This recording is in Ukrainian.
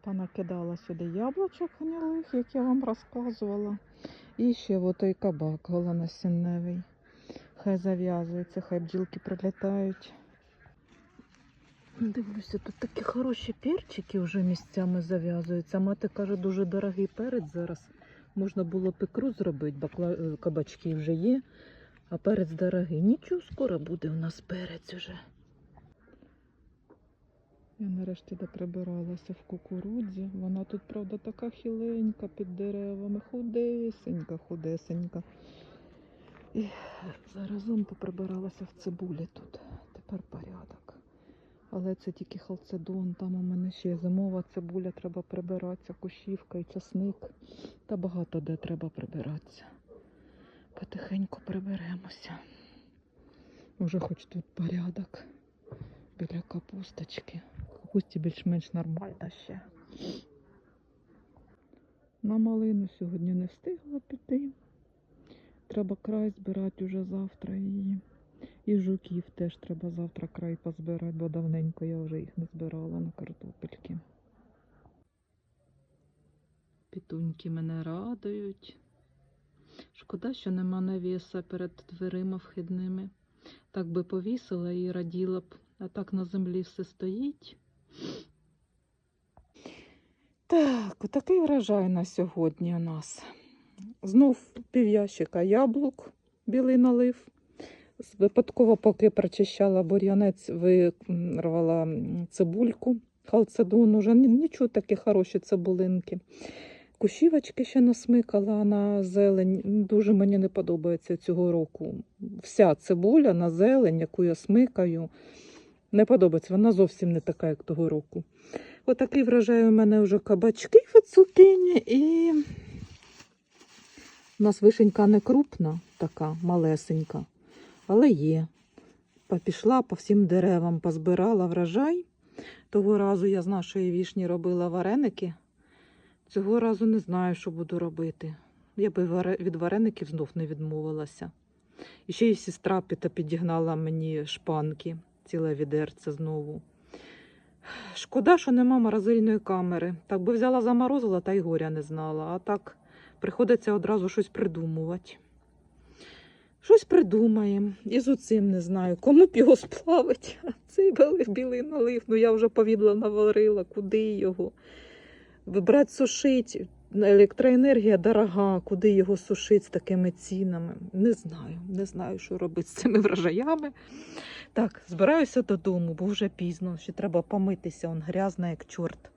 Понакидала сюди яблучок гнилих, як я вам розказувала. І ще отой кабак голонасінневий. Хай зав'язується, хай бджілки прилітають. Дивлюся, тут такі хороші перчики вже місцями зав'язуються. Мати каже, дуже дорогий перець зараз. Можна було б зробити, бакла... е, кабачки вже є, а перець дорогий. Нічого, скоро буде у нас перець уже. Я нарешті доприбиралася в кукурудзі. Вона тут, правда, така хіленька під деревами, худесенька, худесенька. І заразом поприбиралася в цибулі тут. Тепер порядок. Але це тільки халцедон, там у мене ще зимова цибуля, треба прибиратися, кущівка і часник. Та багато де треба прибиратися. Потихеньку приберемося. Уже хоч тут порядок біля капусточки. Капусті більш-менш нормально ще. На малину сьогодні не встигла піти. Треба край збирати уже завтра її. І жуків теж треба завтра край позбирати, бо давненько я вже їх не збирала на картопельки. Пітуньки мене радують. Шкода, що нема навіса перед дверима вхідними. Так би повісила і раділа б, а так на землі все стоїть. Так, отакий врожай на сьогодні у нас. Знов пів'ящика яблук білий налив. Випадково, поки прочищала бур'янець, вирвала цибульку, халцедон, уже нічого такі хороші цибулинки. Кущівочки ще насмикала на зелень. Дуже мені не подобається цього року. Вся цибуля на зелень, яку я смикаю, не подобається. Вона зовсім не така, як того року. Отакий врожай у мене вже кабачки в цукіні і у нас вишенька не крупна, така малесенька, але є. Пішла по всім деревам, позбирала врожай. Того разу я з нашої вішні робила вареники. Цього разу не знаю, що буду робити. Я би від вареників знов не відмовилася. І ще й сестра підігнала мені шпанки, ціле відерце знову. Шкода, що нема морозильної камери. Так би взяла заморозила, та й горя не знала. А так приходиться одразу щось придумувати. Щось придумаємо. І з оцим не знаю. Кому б його сплавить? Цей білий, налив. Ну я вже повідла наварила, куди його. Вибрати сушить. Електроенергія дорога, куди його сушити з такими цінами. Не знаю, не знаю, що робити з цими врожаями. Так, збираюся додому, бо вже пізно. Ще треба помитися, он грязна, як чорт.